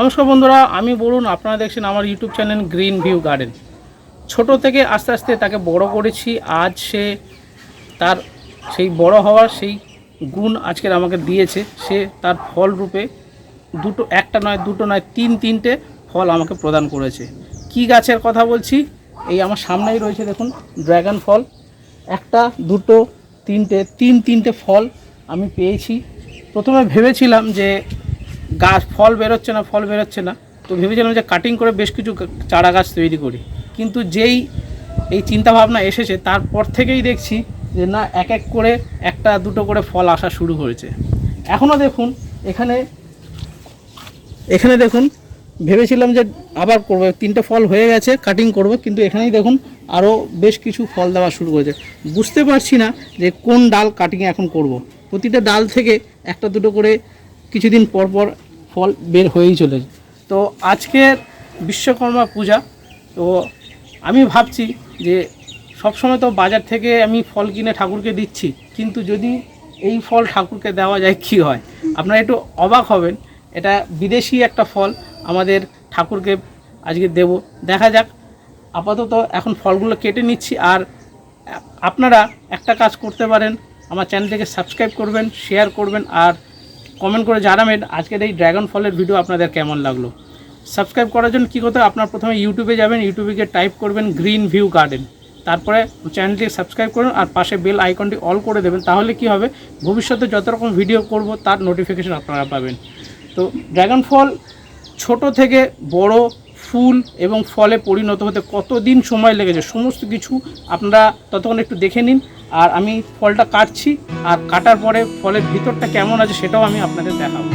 নমস্কার বন্ধুরা, আমি বলুন আপনারা দেখছেন আমার YouTube channel green view garden ছোট থেকে আস্তে আস্তে তাকে বড় করেছি, আজ সে তার সেই বড় হওয়ার সেই গুণ আজকের আমাকে দিয়েছে। সে তার ফল রূপে দুটো, একটা নয়, দুটো নয়, তিন তিনটে ফল আমাকে প্রদান করেছে। কি গাছের কথা বলছি? এই আমার সামনেই রয়েছে দেখুন ড্র্যাগন ফল। একটা, দুটো, তিনটে, তিন তিনটে ফল আমি পেয়েছি। প্রথমে ভেবেছিলাম যে গাছ, ফল বেরোচ্ছে না, ফল বেরোচ্ছে না। তো ভেবেছিলাম যে কাটিং করে বেশ কিছু চারা গাছ তৈরি করি। কিন্তু যেই, এই চিন্তা ভাবনা এসেছে, তারপর থেকেই দেখছি যে না, এক এক করে একটা, দুটো করে ফল আসা শুরু হয়েছে। এখনও দেখুন, এখানে এখানে দেখুন, ভেবেছিলাম যে আবার করব, তিনটে ফল হয়ে গেছে কাটিং করব, কিন্তু এখানেই দেখুন আরও বেশ কিছু ফল দেওয়া শুরু করেছে। বুঝতে পারছি না যে কোন ডাল কাটিং এখন করব। প্রতিটা ডাল থেকে একটা, দুটো করে কিছুদিন পর পর ফল বের হয়েই চলেছে তো আজকের বিশ্বকর্মা পূজা, তো আমি ভাবছি যে সবসময় তো বাজার থেকে আমি ফল কিনে ঠাকুরকে দিচ্ছি, কিন্তু যদি এই ফল ঠাকুরকে দেওয়া যায় কি হয়? আপনারা একটু অবাক হবেন, এটা বিদেশি একটা ফল, আমাদের ঠাকুরকে আজকে দেব। দেখা যাক, আপাতত এখন ফলগুলো কেটে নিচ্ছি, আর আপনারা একটা কাজ করতে পারেন, আমার চ্যানেলটিকে সাবস্ক্রাইব করবেন, শেয়ার করবেন, আর কমেন্ট করে জানাবেন। আজকের এই ড্রাগন ফলের ভিডিও আপনাদের কেমন লাগল? সাবস্ক্রাইব করার জন্য কী করতে? আপনার প্রথমে ইউটিউবে যাবেন ইউটিউবে গিয়ে টাইপ করবেন গ্রিন ভিউ গার্ডেন তারপরে চ্যানেলটি সাবস্ক্রাইব করুন আর পাশে বেল আইকনটি অল করে দেবেন। তাহলে কি হবে? ভবিষ্যতে যত রকম ভিডিও করব, তার নোটিফিকেশন আপনারা পাবেন। তো ড্রাগন ফল ছোট থেকে বড় ফুল এবং ফলে পরিণত হতে কতদিন সময় লেগেছে, সমস্ত কিছু আপনারা ততক্ষণ একটু দেখে নিন। আর আমি ফলটা কাটছি, আর কাটার পরে ফলের ভিতরটা কেমন আছে সেটাও আমি আপনাদের দেখাবো।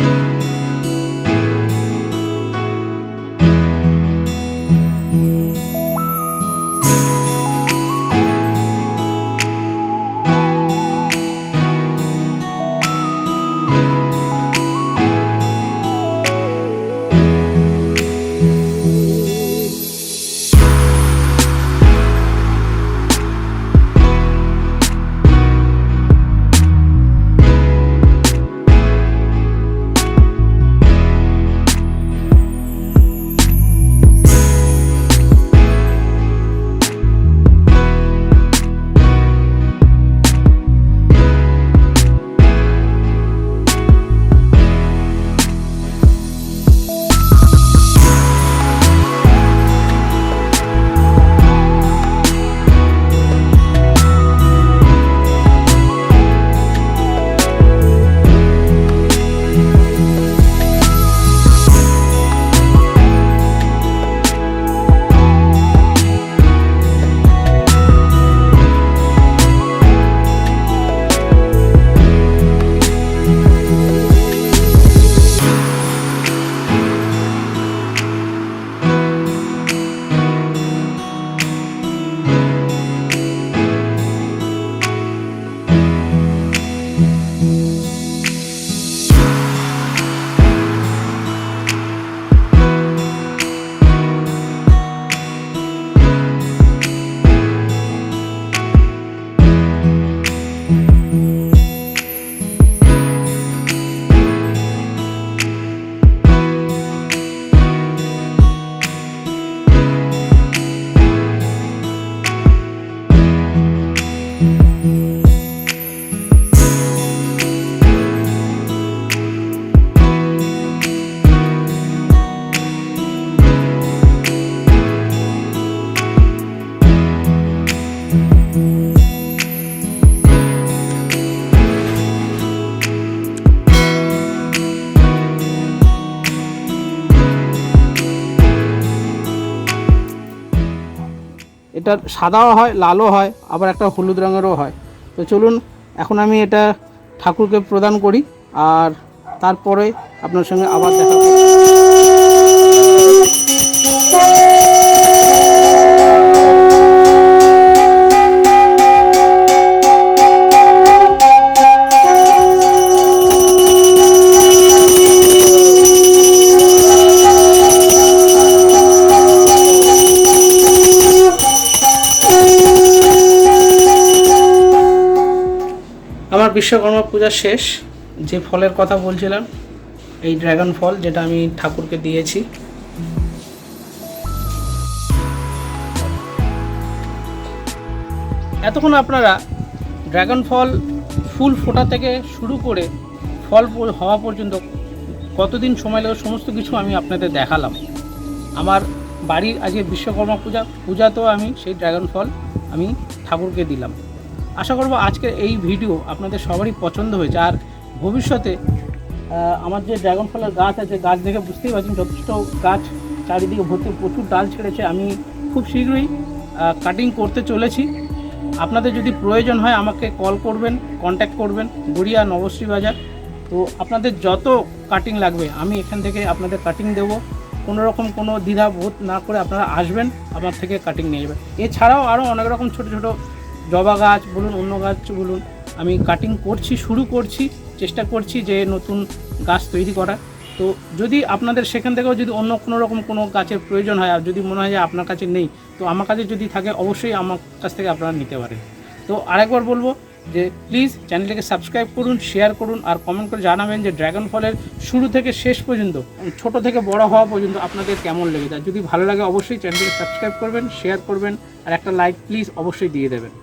এটা সাদাও হয়, লালও হয়, আবার একটা হলুদ রঙেরও হয়। তো চলুন, এখন আমি এটা ঠাকুরকে প্রদান করি, আর তারপরে আপনার সঙ্গে আবার দেখা আমার বিশ্বকর্মা পূজা শেষ। যে ফলের কথা বলছিলাম, এই ড্রাগন ফল যেটা আমি ঠাকুরকে দিয়েছি। এতক্ষণ আপনারা ড্রাগন ফল ফুল ফোটা থেকে শুরু করে ফল হওয়া পর্যন্ত কতদিন সময় লাগে সমস্ত কিছু আমি আপনাদের দেখালাম। আমার বাড়ির আজকে বিশ্বকর্মা পূজা পূজাতেও আমি সেই ড্রাগন ফল আমি ঠাকুরকে দিলাম। আশা করব আজকের এই ভিডিও আপনাদের সবারই পছন্দ হয়েছে। আর ভবিষ্যতে আমার যে ড্রাগন ফলের গাছ আছে, গাছ দেখে বুঝতেই পারছেন যথেষ্ট গাছ চারিদিকে ভর্তি, প্রচুর ডাল ছেড়েছে। আমি খুব শীঘ্রই কাটিং করতে চলেছি। আপনাদের যদি প্রয়োজন হয় আমাকে কল করবেন কন্ট্যাক্ট করবেন, গড়িয়া নবশ্রী বাজার। তো আপনাদের যত কাটিং লাগবে, আমি এখান থেকে আপনাদের কাটিং দেবো। কোনো রকম কোনো দ্বিধা বোধ না করে আপনারা আসবেন, আমার থেকে কাটিং নিয়ে যাবেন। এছাড়াও আরও অনেক রকম ছোটো ছোটো জবা গাছ বলুন, অন্য গাছ বলুন, আমি কাটিং করছি, শুরু করছি, চেষ্টা করছি যে নতুন গাছ তৈরি করা তো যদি আপনাদের সেখান থেকেও যদি অন্য কোনো রকম কোনো গাছের প্রয়োজন হয়, আর যদি মনে হয় যে আপনার কাছে নেই, তো আমার কাছে যদি থাকে, অবশ্যই আমার কাছ থেকে আপনারা নিতে পারেন। তো আরেকবার বলব যে প্লিজ চ্যানেলটিকে সাবস্ক্রাইব করুন শেয়ার করুন, আর কমেন্ট করে জানাবেন যে ড্রাগন ফলের শুরু থেকে শেষ পর্যন্ত ছোট থেকে বড় হওয়া পর্যন্ত আপনাদের কেমন লেগে যায় যদি ভালো লাগে, অবশ্যই চ্যানেলটিকে সাবস্ক্রাইব করবেন শেয়ার করবেন, আর একটা লাইক প্লিজ অবশ্যই দিয়ে দেবেন।